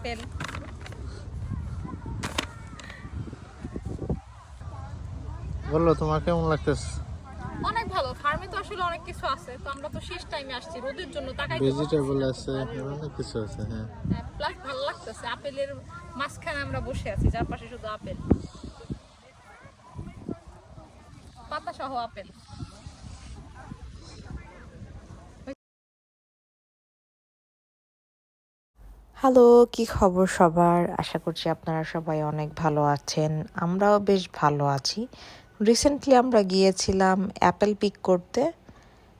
Apple বলল তোমার কেমন লাগতেছে? অনেক ভালো ফার্মে তো আসলে অনেক কিছু আছে তো আমরা তো শেষ টাইমে আসছি রোদের জন্য তাকাই ভেজিটেবল আছে অনেক কিছু আছে হ্যাঁ। প্লাস ভালো লাগতেছে আপেলের মাঝখানে আমরা বসে আছি যার পাশে শুধু আপেল। পাতা সহ আপেল। হ্যালো, কি খবর সবার? আশা করছি আপনারা সবাই অনেক ভালো আছেন। আমরাও বেশ ভালো আছি। রিসেন্টলি আমরা গিয়েছিলাম অ্যাপেল পিক করতে।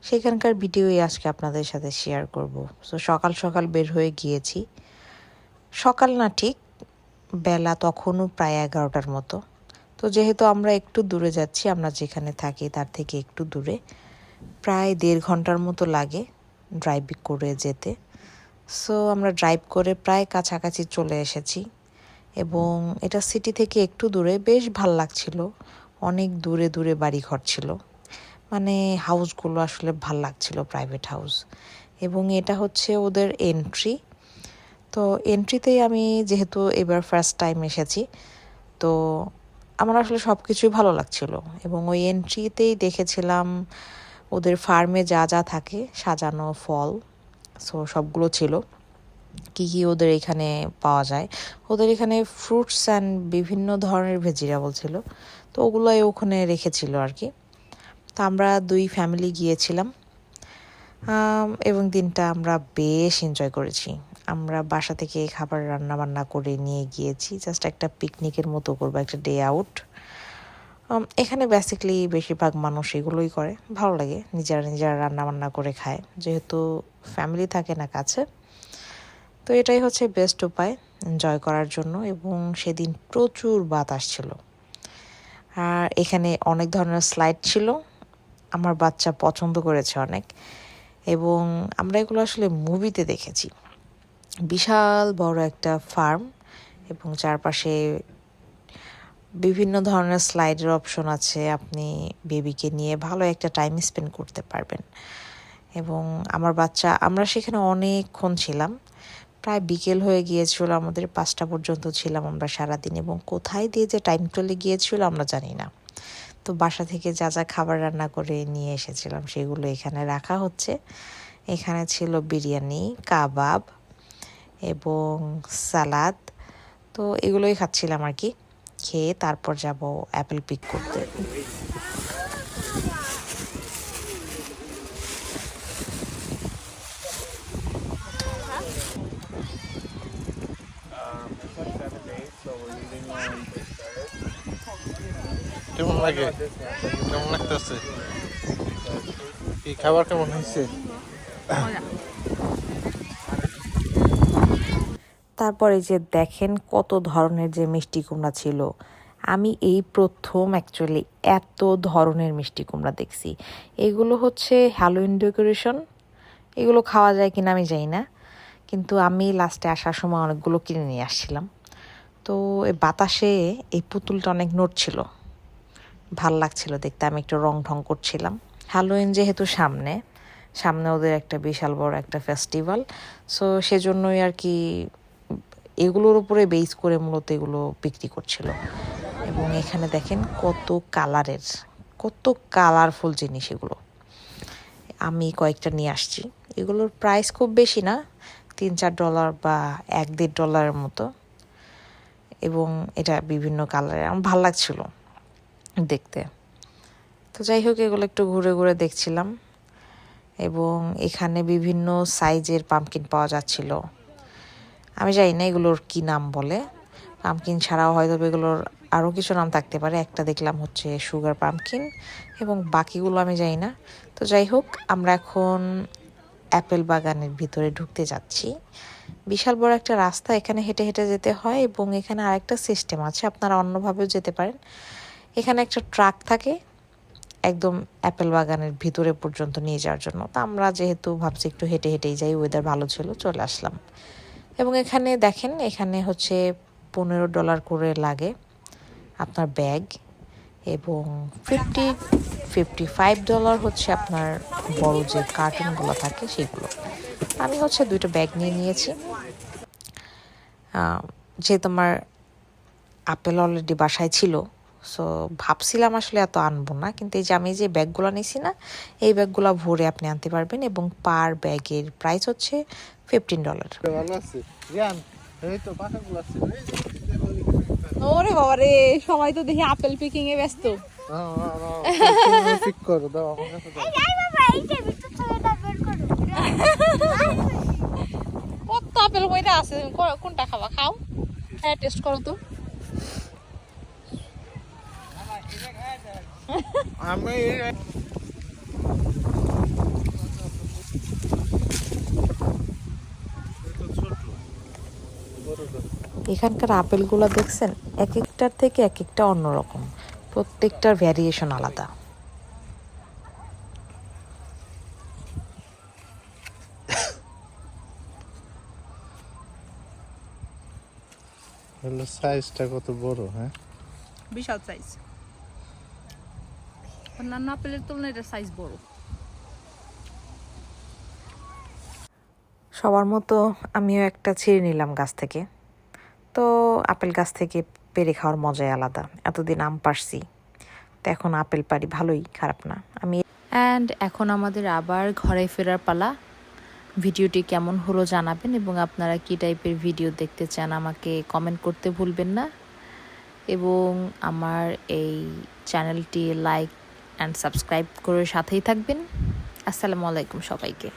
সেখানকার ভিডিওই আজকে আপনাদের সাথে শেয়ার করব। সো সকাল সকাল বের হয়ে গিয়েছি। সকাল না ঠিক, বেলা তখনও প্রায় এগারোটার মতো। তো যেহেতু আমরা একটু দূরে যাচ্ছি, আমরা যেখানে থাকি তার থেকে একটু দূরে। প্রায় দেড় ঘণ্টার মতো লাগে ড্রাইভ করে যেতে। সো আমরা ড্রাইভ করে প্রায় কাছাকাছি চলে এসেছি। এবং এটা সিটি থেকে একটু দূরে, বেশ ভালো লাগছিল। অনেক দূরে দূরে বাড়ি ঘর ছিল। মানে হাউসগুলো আসলে ভালো লাগছিল প্রাইভেট হাউস এবং এটা হচ্ছে ওদের এন্ট্রি তো এন্ট্রিতেই আমি যেহেতু এবার ফার্স্ট টাইম এসেছি, তো আমার আসলে সব কিছুই ভালো লাগছিল। এবং ওই এন্ট্রিতেই দেখেছিলাম ওদের ফার্মে যা যা থাকে, সাজানো ফল। সো সবগুলো ছিল। কি কি ওদের এখানে পাওয়া যায়। ওদের এখানে ফ্রুটস অ্যান্ড বিভিন্ন ধরনের ভেজিটেবল ছিল। তো ওগুলোই ওখানে রেখেছিল আর কি তো আমরা দুই ফ্যামিলি গিয়েছিলাম। এবং দিনটা আমরা বেশ এনজয় করেছি। আমরা বাসা থেকে খাবার রান্না বান্না করে নিয়ে গিয়েছি। জাস্ট একটা পিকনিকের মতো করব, একটা ডে আউট এখানে বেসিকলি বেশিরভাগ মানুষ এগুলোই করে। ভালো লাগে, নিজেরা নিজেরা রান্না বান্না করে খায়। যেহেতু ফ্যামিলি থাকে না কাছে। তো এটাই হচ্ছে বেস্ট উপায় এনজয় করার জন্য এবং সেদিন প্রচুর বাতাস ছিল। আর এখানে অনেক ধরনের স্লাইড ছিল। আমার বাচ্চা পছন্দ করেছে অনেক। এবং আমরা এগুলো আসলে মুভিতে দেখেছি। বিশাল বড় একটা ফার্ম এবং চারপাশে বিভিন্ন ধরনের স্লাইডের অপশন আছে, আপনি বেবিকে নিয়ে ভালো একটা টাইম স্পেন্ড করতে পারবেন। এবং আমার বাচ্চা, আমরা সেখানে অনেকক্ষণ ছিলাম। প্রায় বিকেল হয়ে গিয়েছিল, আমাদের পাঁচটা পর্যন্ত ছিলাম আমরা সারাদিন। এবং কোথায় দিয়ে যে টাইম চলে গিয়েছিল আমরা জানি না। তো বাসা থেকে যা যা খাবার রান্না করে নিয়ে এসেছিলাম, সেগুলো এখানে রাখা হচ্ছে। এখানে ছিল বিরিয়ানি, কাবাব এবং সালাদ। তো এগুলোই খাচ্ছিলাম আর কি। খেয়ে তারপর যাব অ্যাপেল পিক করতে। কেমন লাগে? কেমন লাগতেছে? কি খাবার কেমন হয়েছে? তারপরে যে দেখেন কত ধরনের যে মিষ্টি কুমড়া ছিল। আমি এই প্রথম অ্যাকচুয়ালি এত ধরনের মিষ্টি কুমড়া দেখছি। এগুলো হচ্ছে হ্যালোইন ডেকোরেশন এগুলো খাওয়া যায় কিনা আমি জানি না। কিন্তু আমি লাস্টে আসার সময় অনেকগুলো কিনে নিয়ে আসছিলাম। তো এই বাতাসে এই পুতুলটা অনেক নড়ছিল। ভালো লাগছিল দেখতে, আমি একটু রং ঢং করছিলাম। হ্যালোইন যেহেতু সামনে সামনে ওদের একটা বিশাল বড় একটা ফেস্টিভ্যাল সো সেজন্যই আর কি এগুলোর উপরে বেস করে মূলত এগুলো বিক্রি করছিল। এবং এখানে দেখেন কত কালারের, কত কালারফুল জিনিস এগুলো। আমি কয়েকটা নিয়ে আসছি। এগুলোর প্রাইস খুব বেশি না তিন চার ডলার বা এক দেড় ডলারের মতো। এবং এটা বিভিন্ন কালারের আমার ভালো লাগছিল দেখতে। তো যাই হোক, এগুলো একটু ঘুরে ঘুরে দেখছিলাম। এবং এখানে বিভিন্ন সাইজের পামকিন পাওয়া যাচ্ছিল। আমি জানি না এগুলোর কি নাম বলে। পামকিন ছাড়াও হয়তো এগুলোর আরও কিছু নাম থাকতে পারে। একটা দেখলাম হচ্ছে সুগার পামকিন এবং বাকিগুলো আমি জানি না। তো যাই হোক, আমরা এখন অ্যাপেল বাগানের ভিতরে ঢুকতে যাচ্ছি। বিশাল বড় একটা রাস্তা, এখানে হেঁটে হেঁটে যেতে হয় এবং এখানে আরেকটা সিস্টেম আছে, আপনারা অন্যভাবেও যেতে পারেন। এখানে একটা ট্রাক থাকে, একদম অ্যাপেল বাগানের ভিতরে পর্যন্ত নিয়ে যাওয়ার জন্য। তো আমরা যেহেতু ভাবছি একটু হেঁটে হেঁটেই যাই ওয়েদার ভালো ছিল, চলে আসলাম। এবং এখানে দেখেন, এখানে হচ্ছে পনেরো ডলার করে লাগে আপনার ব্যাগ এবং ফিফটি ফিফটি ফাইভ ডলার হচ্ছে আপনার বড় যে কার্টুনগুলো থাকে সেগুলো। আমি হচ্ছে দুইটা ব্যাগ নিয়ে নিয়েছি। যেহেতু আমার আপেল অলরেডি বাসায় ছিল সো ভাবছিলাম আসলে এত আনব না কিন্তু এই যে আমি যে ব্যাগগুলো নিছি না এই ব্যাগগুলো ভরে আপনি আনতে পারবেন এবং পার ব্যাগের প্রাইস হচ্ছে ফিফটিন ডলার ভালো আছে। এই তো ওরে বাবা রে সবাই তো দেখি আপেল পিকিং এ ব্যস্ত। ঠিক করো দাও আমার কাছে দাও। কত আপেল কইটা আছে কোনটা খাবা? খাও। হ্যাঁ টেস্ট করো তো। আমি এখানকার আপেলগুলো দেখছেন? এক একটার থেকে এক একটা অন্যরকম। প্রত্যেকটার ভ্যারিয়েশন আলাদা। হলো সাইজটা কত বড় হ্যাঁ? বিশাল সাইজ অন্যান্য আপেলের তুলনায় এটা সাইজ বড়। সবার মতো আমিও একটা ছিঁড়ে নিলাম গাছ থেকে। তো আপেল গাছ থেকে পেরে খাওয়ার মজাই আলাদা। এতদিন আম পারছি তো এখন আপেল পারি ভালোই খারাপ না। আমি অ্যান্ড এখন আমাদের আবার ঘরে ফেরার পালা। ভিডিওটি কেমন হলো জানাবেন এবং আপনারা কী টাইপের ভিডিও দেখতে চান আমাকে কমেন্ট করতে ভুলবেন না। এবং আমার এই চ্যানেলটি লাইক অ্যান্ড সাবস্ক্রাইব করে সাথেই থাকবেন। আসসালামু আলাইকুম সবাইকে।